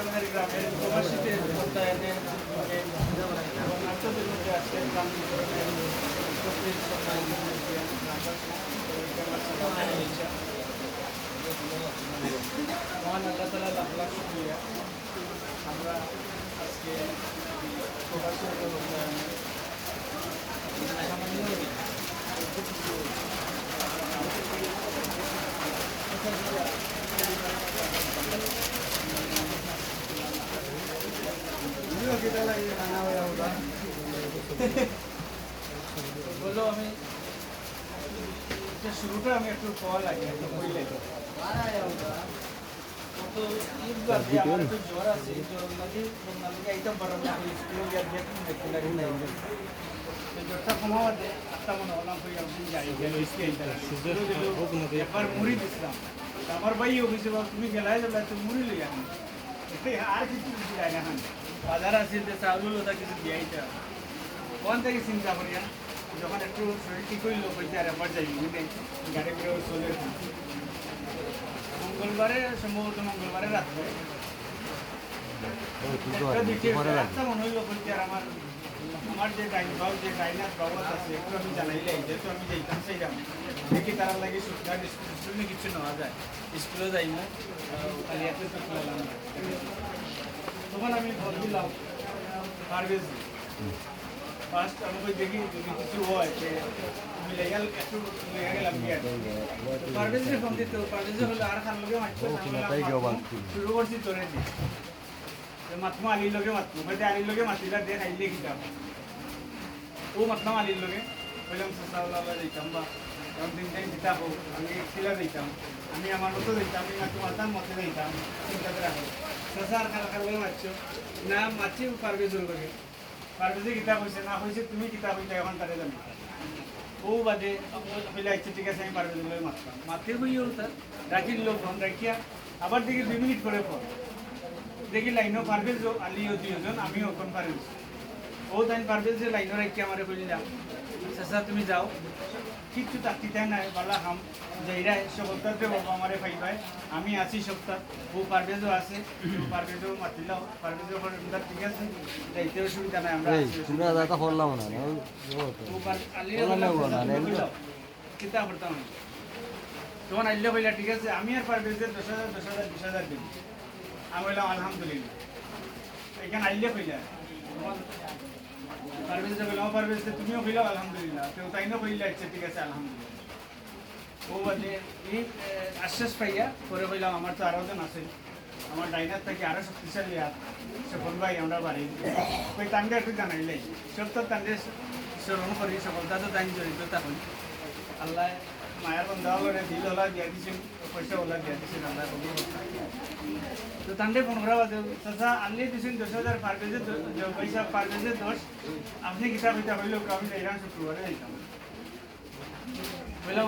আমাদের গ্রামের প্রবাসীতে পঞ্চায়েতে নাট্যদের মধ্যে আছে মহান আল্লাহ তালা লাখ লাখ শুক্রিয়া আমরা আজকে প্রবাসী উন্নয়নে সামান্য বলল আমি এটা শুরুটা আমি একটু কল লাগে একটু বইলে কত ঈদ বাদে আমার একটু জ্বর আছে এই জ্বর লাগে বন্যা লাগে এইটা বড় না হয়ে স্কুলে গিয়ে দেখুন দেখুন লাগে না তো জ্বরটা কমাওয়া দে আটটা মনে হলাম আমি যাই গেল স্কুলে একবার মুড়ি দিছিলাম তা আমার ভাই অফিসে বল তুমি গেলাই যাবে তুমি মুড়ি লই আনি আর কিছু কিছু যায় না বাজার আছে যে চাউল ওটা কিছু দিয়াইতে কোন থেকে চিন্তা করিয়া যখন একটু শরীর ঠিক হইল কইতে আর একবার যাই বুঝলেন গাড়ি করে চলে মঙ্গলবারে সম্ভবত মঙ্গলবারে রাত্রে রাস্তা মনে হইল কইতে আর আমার আমার যে বাবু যে বাবত আছে একটু আমি জানাইলে যেহেতু আমি যাইতাম সেই যাম দেখি তারা লাগে সুতরাং স্কুলে কিছু নেওয়া যায়। স্কুলে যাই না খালি এত তখন আমি দিলাম পারভেজ ফার্স্ট আমি কই দেখি যদি কিছু হয় যে আমি লেগাল একটু ফোন দিতে পারভেজে হলো আর খান লগে মারছো শুরু করছি তোরে দি মাতমো আলির লগে মাতমো কইতে আলির লগে মাতিলা দে খাইলে কিতাম ও মাতলাম আলির লগে বললাম সাসাউল্লাহ যাইতাম বা। কারণ দিন টাইম দিতা হোক আমি খিলা যাইতাম। আমি আমার মতো যাইতাম আমি মাতু মাতাম মতে যাইতাম। চিন্তা করে রাখো সাসা আর লগে মারছো। না মাছি পারভেজের লগে পারভেজে কিতাব হয়েছে না হয়েছে তুমি কিতাব হইতে এখন তারে জানি ও বাদে হইলে আচ্ছা ঠিক আছে, আমি পারবে লগে মাতলাম মাতে হইও তার রাখিল লোক ফোন রাখিয়া আবার দেখি দুই মিনিট করে পর দেখি লাইনও পারভেজ আলিও দুইজন আমিও ওখান পারবে ও তাই পারবে যে লাইনও রাখি আমার কইলাম শেষা তুমি যাও। কিচ্ছু তাকি নাই বালা হাম যাইরা সপ্তাহতে বাবা আমারে পাই পাই আমি আছি সপ্তাহ ও পারভেজও আছে পারভেজও মাতিলাও পারভেজও পরিবার ঠিক আছে যাইতে অসুবিধা নাই আমরা এই তুমি দাদা করলাম না? না ও পার আলিয়া বলা না, চিন্তা করতাম। তখন আইলে কইলা ঠিক আছে আমি আর পারভেজের দশ হাজার দশ হাজার বিশ হাজার দিন আমি বললাম আলহামদুলিল্লাহ। এখানে আইলে কইলা পারভেজ কইলাম পারভেজ তুমিও কইলাও, আলহামদুলিল্লাহ। তো তাইনও কইলা আচ্ছা ঠিক আছে, আলহামদুলিল্লাহ। ও বাদে এই আশ্বাস পাইয়া, পরে কইলাম, আমার তো আরও জন আছে। আমার ডাইনার থেকে আরও শক্তিশালী আর সফল ভাই আমরা বাড়ি। ওই তান্ডে একটু জানাইলাই সব তো তান্ডে স্মরণ করি সফলতা তো তাই জড়িত তখন। আল্লাহ মায়ের বন্ধা হলে দিল ওলা দিয়া দিছেন পয়সা ওলা দিয়া দিছেন আল্লাহ কবি তো তান্ডে ফোন করা বাদে চাচা আনলে দিছেন দশ হাজার পার পেজে পয়সা পার পেজে দশ আপনি কিতাব কিতাব হইলে আমি যাইলাম শুক্রবারে যাইতাম বললাম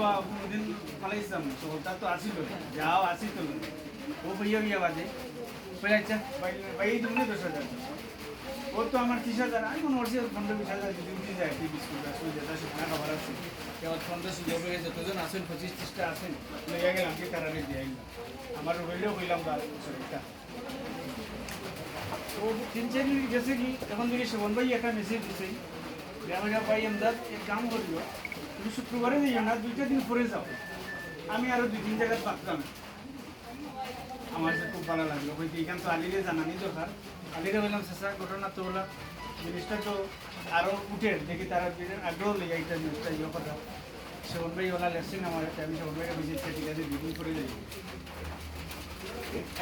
দিন ফালাইছিলাম সফলতা তো আসিল যাও আসি তো ও বইয়া গিয়া বাজে বলে আচ্ছা ভাই তুমি দশ হাজার ও তো আমার ত্রিশ হাজার আমি মনে করছি পনেরো বিশ হাজার উঠে যায় কি বিস্কুট আসবে যেটা শুকনা খাবার আছে। কেউ পঞ্চাশ সুযোগ হয়ে যতজন আছেন, পঁচিশ ত্রিশটা আছেন লইয়া গেলাম, কি তারা দিয়ে গেলাম আমার হইলেও কইলাম বা শরীরটা তো তিন চার মিনিট গেছে কি তখন দেখি শোভন ভাই একটা মেসেজ দিছে। বেয়া ভাই আমদাদ, এক কাম করিও, তুমি শুক্রবারে যাইও না, দুইটা দিন পরে যাও। আমি আরও দুই তিন জায়গায় পাকতাম আমার খুব ভালো লাগল ওই এখান তো আলিরে জানানি দরকার। আলিরে বললাম শেষা ঘটনা তো হলো। জিনিসটা তো আরও উঠে, দেখি তারা আগ্রহ লেগে এইটা জিনিসটা ইয়ে কথা শোভন ভাই ওলা লেসছেন আমার একটা, আমি শোভন ভাইকে ভিজিট ঠিক আছে দুদিন করে যাই।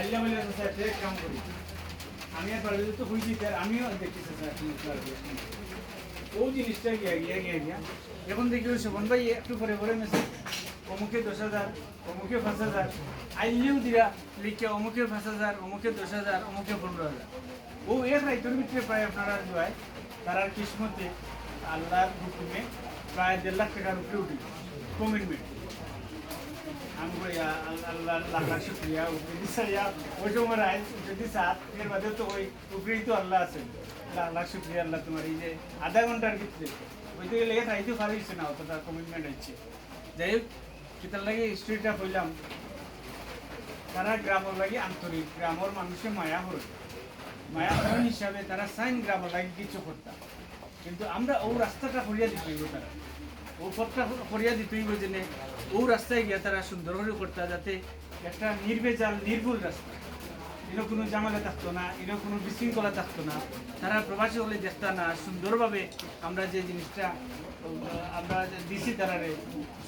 আল্লাহ বলে স্যার এক কাম করি। আমি আর পারবে তো হয়েছি স্যার আমিও দেখতেছি স্যার ও জিনিসটা গিয়া গিয়া গিয়া গিয়া এখন দেখি শোভন ভাই একটু পরে পরে মেসেজ অমুকে দশ হাজার, অমুকে পাঁচ হাজার, আইলেও দিরা লিখে অমুকে পাঁচ হাজার, অমুকে দশ হাজার, অমুকে পনেরো হাজার। ও এক রাইতের ভিতরে প্রায় আপনারা জয় তারার কিসমতে আল্লাহর হুকুমে প্রায় দেড় লাখ টাকার উপরে উঠে কমিটমেন্ট আমি আল- আল্লাহ লাখ শুক্রিয়া, উপরে দিছাইয়া ওই সময় রায় যদি সাত এর বাদে তো ওই উপরেই তো আল্লাহ আছে লাখ লাখ শুক্রিয়া আল্লাহ তোমার, এই যে আধা ঘণ্টার ভিতরে। ওইতে গেলে খাইতে পারিস না, অতটা কমিটমেন্ট হচ্ছে যাই হোক কিতার লাগে স্টোরিটা কইলাম তারা গ্রামের লাগে আন্তরিক গ্রামের মানুষের মায়া হল। মায়া হিসাবে তারা সাইন গ্রামের লাগে কিছু করতাম কিন্তু আমরা ও রাস্তাটা করিয়া দিতে হইব তারা ও পথটা করিয়া দিতে হইব যে ও রাস্তায় গিয়া তারা সুন্দর করে করতা যাতে একটা নির্বেজাল নির্ভুল রাস্তা এর কোনো জামালা থাকতো না এর কোনো বিশৃঙ্খলা থাকতো না। তারা প্রবাসী হলে দেখতা না সুন্দরভাবে আমরা যে জিনিসটা আমরা দিছি তারারে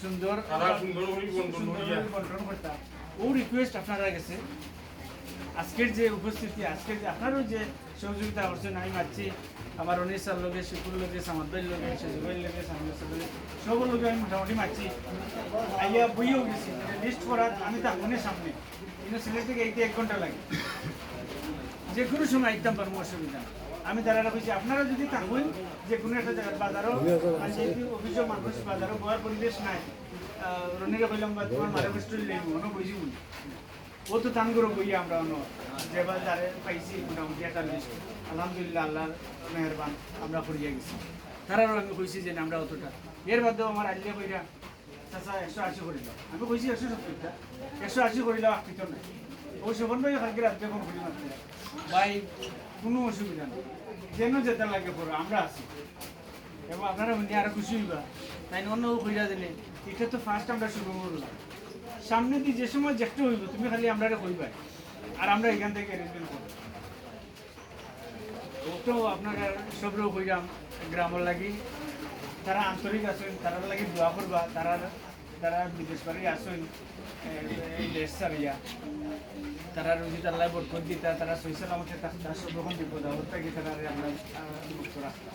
সুন্দর তারা সুন্দর বন্টন সুন্দর কন্ট্রোল করতাম ও রিকোয়েস্ট আপনারা গেছে। আজকের যে উপস্থিতি, আজকের যে আপনারও যে সহযোগিতা করছেন আমি মানছি আমার অনিসার লোকে শিকুর লোকে সামাদ্দার লোকে সেজুবের লোকে সামনেসার লোকে আমি মোটামুটি মানছি আইয়া বইও গেছি লিস্ট করার, আমি তার মনের সামনে। কিন্তু সিলেট থেকে এইতে এক ঘণ্টা লাগে। যে কোনো সময় আইতাম পারব অসুবিধা। আমি তারা কইছি আপনারা যদি থাকুন যে কোনো একটা জায়গায় বাজারও যেহেতু অভিযোগ মানুষ বাজারও বয়ার পরিবেশ নাই রনিরে কইলাম বা তোমার মারে লইব অন্য কইছি বলি ও তো করে বই আমরা অন্য। যে বাজারে পাইছি মোটামুটি একটা আলহামদুলিল্লাহ, আল্লাহর মেহরবান, আমরা করিয়া গেছি। আমি কইছি যে আমরা অতটা। এর বাদেও আমার আইলে কইরা একশো আশি করিল। আমি কইছি একশো সত্তরটা একশো আশি করিল আকৃত নাই। ও শোভন ভাই মাত্র। ভাই, কোনো অসুবিধা নেই। যেন যেতে লাগে পড়ো, আমরা আছি। এবং আপনারা শুনি আরও খুশি হইবা। তাই অন্য কইরা দিলে, এটা তো ফার্স্ট আমরা শুরু করলাম। সামনে দিয়ে যে সময় যেটা হইব, তুমি খালি আমরা কইবা। আর আমরা এখান থেকে অ্যারেঞ্জমেন্ট করব। তো আপনারা সবরেও কইরাম, গ্রামের লাগি। তারা আন্তরিক আছেন, তারা লাগি দোয়া করবা। তারা তারা বিদেশ বাড়ি আসেন দেশ সারিয়া তারা রুজি তারা বরকত দিতা, তারা সৈসাল আমাকে তার সব রকম বিপদ আপদ থেকে, তারা আমরা মুক্ত রাখতাম।